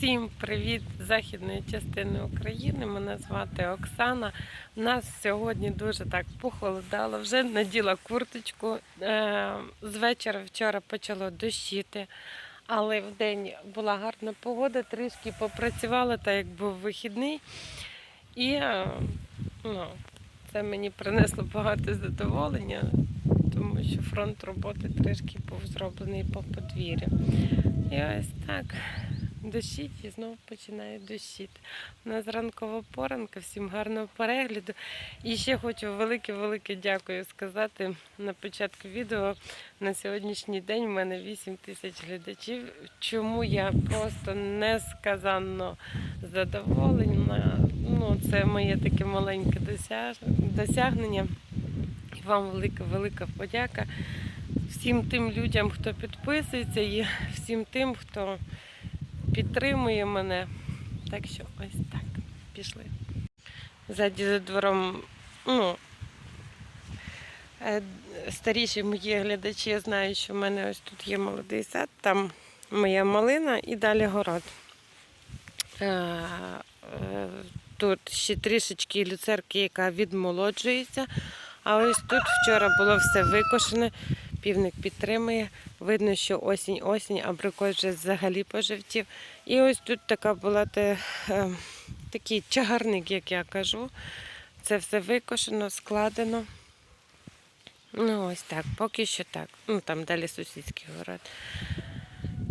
Всім привіт з західної частини України. Мене звати Оксана. У нас сьогодні дуже так похолодало. Вже наділа курточку. Е, З вечора вчора почало дощити, але в день була гарна погода, трішки попрацювала, так як був вихідний. І е, ну, це мені принесло багато задоволення, тому що фронт роботи трішки був зроблений по подвір'ю. І ось так. Дощить і знову починає дощити. У нас ранкова поранка, всім гарного перегляду. І ще хочу велике-велике дякую сказати на початку відео. На сьогоднішній день в мене 8 тисяч глядачів. Чому я просто несказанно задоволена. Ну, це моє таке маленьке досягнення. І вам велика-велика подяка всім тим людям, хто підписується, і всім тим, хто підтримує мене. Так що ось так. Пішли. Ззаді за двором, ну, е, старіші мої глядачі знають, що в мене ось тут є молодий сад, там моя малина і далі город. Е, е, Тут ще трішечки люцерки, яка відмолоджується. А ось тут вчора було все викошене, півник підтримує. Видно, що осінь-осінь, абрикос вже взагалі пожевтів. І ось тут така була те, е, такий чагарник, як я кажу. Це все викошено, складено. Ну, ось так, поки що так. Ну, там далі сусідський город.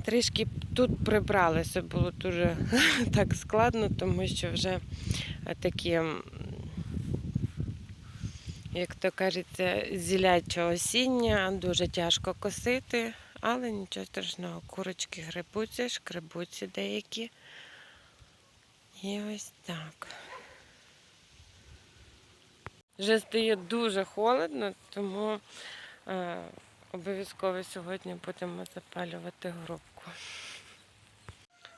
Трішки тут прибралося, було дуже так складно, тому що вже такі, як то кажеться, зіляче осіння, дуже тяжко косити, але нічого страшного. Курочки грибуться, шкребуться деякі. І ось так. Вже стає дуже холодно, тому е, обов'язково сьогодні будемо запалювати грубку.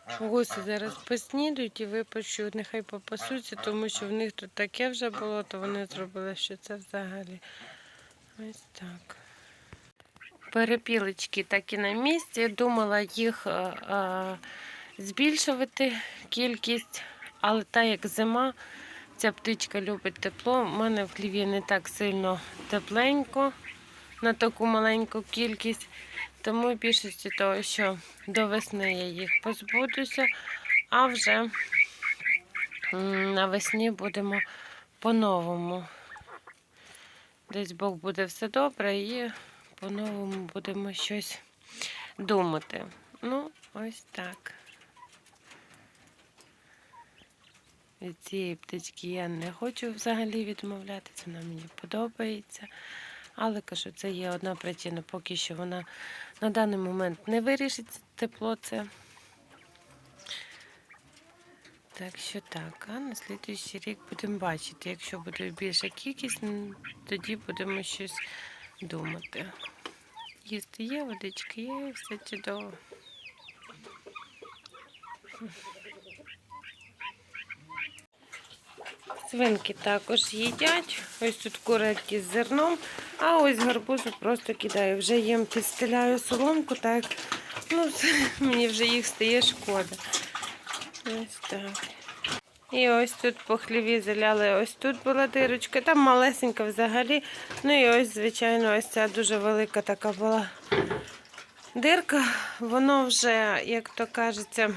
Гуси зараз поснідають і випущу, нехай попасуться, тому що в них тут таке вже було, то вони зробили, що це взагалі. Ось так. Перепілочки так і на місці. Думала їх е, е, збільшувати кількість, але так як зима, ця птичка любить тепло. У мене в хліві не так сильно тепленько на таку маленьку кількість. Тому більшості того, що до весни я їх позбудуся, а вже навесні будемо по-новому. Десь Бог буде все добре і по-новому будемо щось думати. Ну, ось так. Від цієї птички я не хочу взагалі відмовлятися, вона мені подобається. Але кажу, це є одна причина, поки що вона на даний момент не вирішить тепло це. Так що так, а на слідуючий рік будемо бачити. Якщо буде більша кількість, тоді будемо щось думати. Їсти є, водички є, все чудово. Свинки також їдять. Ось тут курятки з зерном, а ось гарбузу просто кидаю. Вже їм підстеляю соломку, так ну, мені вже їх стає шкода. Ось так. І ось тут по хліві заляли, ось тут була дирочка, там малесенька взагалі. Ну і ось, звичайно, ось ця дуже велика така була дирка. Воно вже, як то кажеться,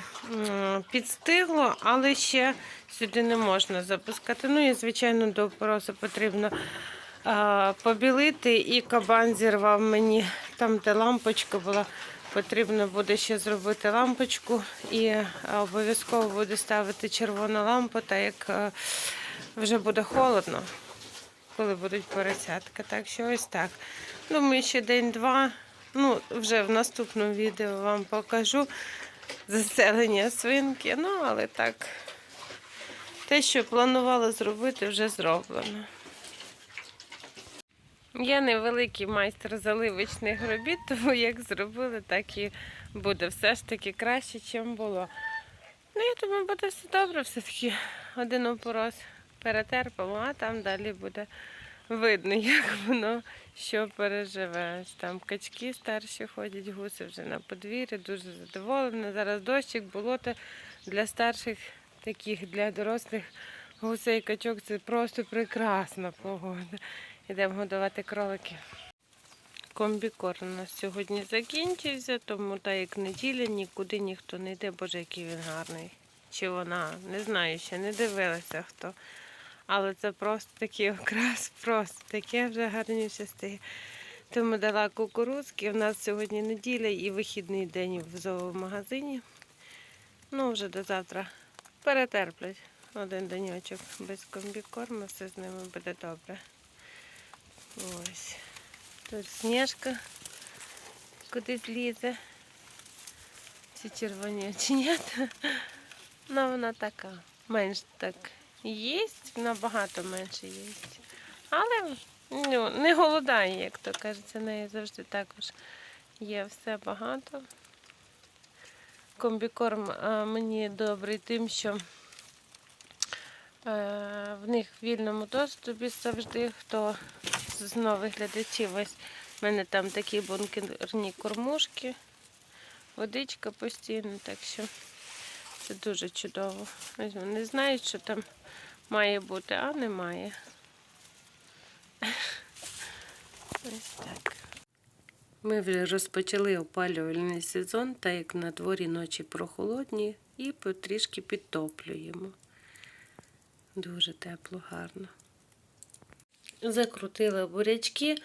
підстигло, але ще сюди не можна запускати. Ну і, звичайно, до опоросу потрібно а, побілити. І кабан зірвав мені там, де лампочка була. Потрібно буде ще зробити лампочку і е, обов'язково буде ставити червону лампу, так як е, вже буде холодно, коли будуть поросятка. Так що ось так. Думаю, ще день-два. Ну, вже в наступному відео вам покажу заселення свинки. Ну, але так, те, що планувала зробити, вже зроблено. Я невеликий майстер заливочних робіт, тому як зробили, так і буде. Все ж таки краще, ніж було. Ну, я думаю, буде все добре, все-таки один опорос перетерпимо, а там далі буде видно, як воно що переживе. Там качки старші ходять, гуси вже на подвір'ї, дуже задоволені. Зараз дощик, болото для старших, таких для дорослих гусей качок це просто прекрасна погода. Йдемо годувати кроликів. Комбікор у нас сьогодні закінчився, тому так як неділя, нікуди ніхто не йде. Боже, який він гарний. Чи вона, не знаю, ще не дивилася хто. Але це просто такий окрас, просто таке вже гарніше стає. Тому дала кукурузки. У нас сьогодні неділя і вихідний день в зоомагазині. Ну, вже до завтра перетерплять один денечок без комбікорму, все з ними буде добре. Ось. Тут сніжка кудись лізе. Ці червоні оченята. Ну, вона така. Менш так їсть, набагато менше їсть. Але ну, не голодає, як то кажеться, неї завжди також є все багато. Комбікорм мені добрий тим, що е, в них в вільному доступі завжди, хто з нових глядачів, ось в мене там такі бункерні кормушки, водичка постійно, так що це дуже чудово. Ось вони знають, що там має бути, а немає. Ось так. Ми вже розпочали опалювальний сезон, так як на дворі ночі прохолодні, і потрішки підтоплюємо. Дуже тепло, гарно. Закрутила бурячки.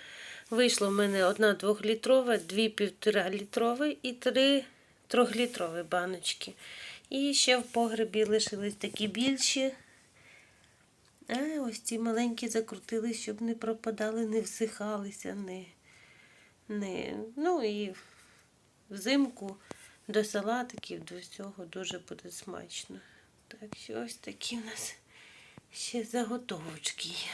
Вийшло в мене одна двохлітрова, дві півтора літрові і три трьохлітрові баночки. І ще в погребі лишились такі більші. А ось ці маленькі закрутили, щоб не пропадали, не всихалися, не, не. Ну і взимку до салатиків, до всього дуже буде смачно. Так що ось такі в нас ще заготовочки є.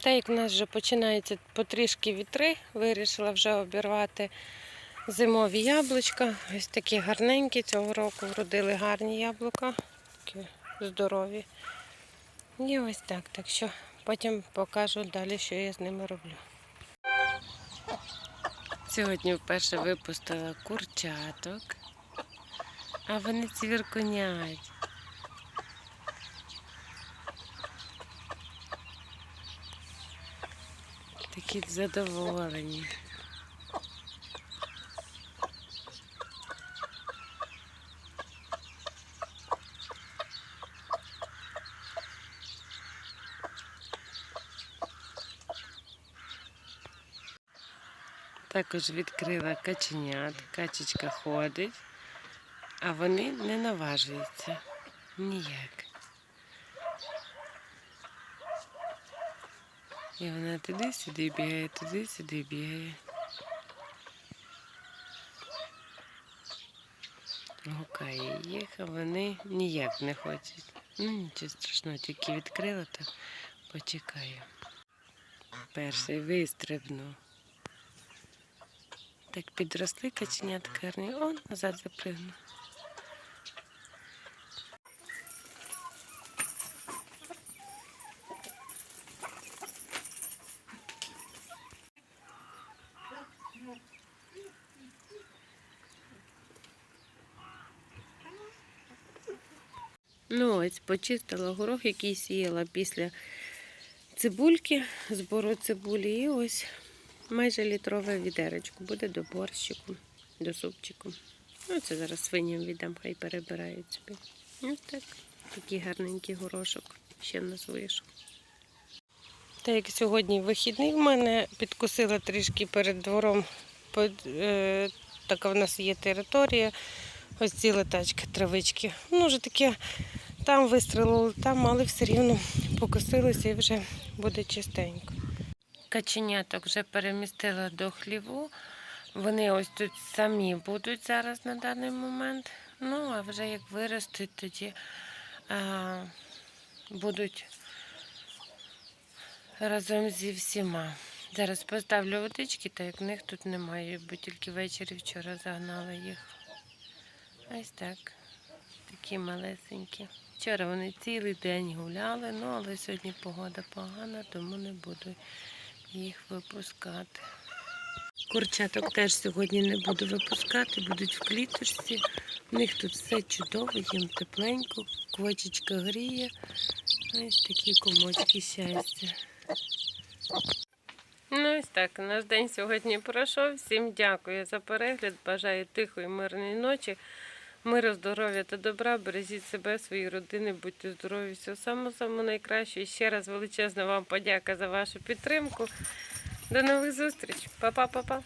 Та як в нас вже починаються потрішки вітри, вирішила вже обірвати зимові яблучка. Ось такі гарненькі. Цього року вродили гарні яблука, такі здорові. І ось так. Так що потім покажу далі, що я з ними роблю. Сьогодні вперше випустила курчаток, а вони цвіркунять. Такі задоволені. Також відкрила каченят, качечка ходить, а вони не наважуються ніяк. І вона туди-сюди бігає, туди-сюди бігає. Гукає їх, а вони ніяк не хочуть. Ну нічого страшного, тільки відкрила, то почекаю. Перший вистрибнув. Так підросли каченятка гарні. Он назад запригнув. Ну ось почистила горох, який сіяла після цибульки, збору цибулі. І ось майже літрове відеречко буде до борщику, до супчику. Ну, це зараз свиням віддам, хай перебирають собі. Ось так. Такий гарненький горошок ще в нас вийшов. Так як сьогодні вихідний в мене підкусила трішки перед двором. Е, така в нас є територія. Ось ці летачки, травички. Ну, вже таке там вистрілило, там, але все рівно покосилося і вже буде чистенько. Каченяток вже перемістила до хліву. Вони ось тут самі будуть зараз на даний момент. Ну, а вже як виростуть, тоді а, будуть разом зі всіма. Зараз поставлю водички, так як в них тут немає, бо тільки ввечері вчора загнала їх. Ось так. Такі малесенькі. Вчора вони цілий день гуляли, ну але сьогодні погода погана, тому не буду їх випускати. Курчаток теж сьогодні не буду випускати, будуть в кліточці. У них тут все чудово, їм тепленько, квочечка гріє. Ось такі комочки щастя. Ну ось так, наш день сьогодні пройшов. Всім дякую за перегляд. Бажаю тихої, мирної ночі, миру, здоров'я та добра. Бережіть себе, свої родини, будьте здорові. Всього самого самого найкраще. І ще раз величезна вам подяка за вашу підтримку. До нових зустріч. Па-па-па-па.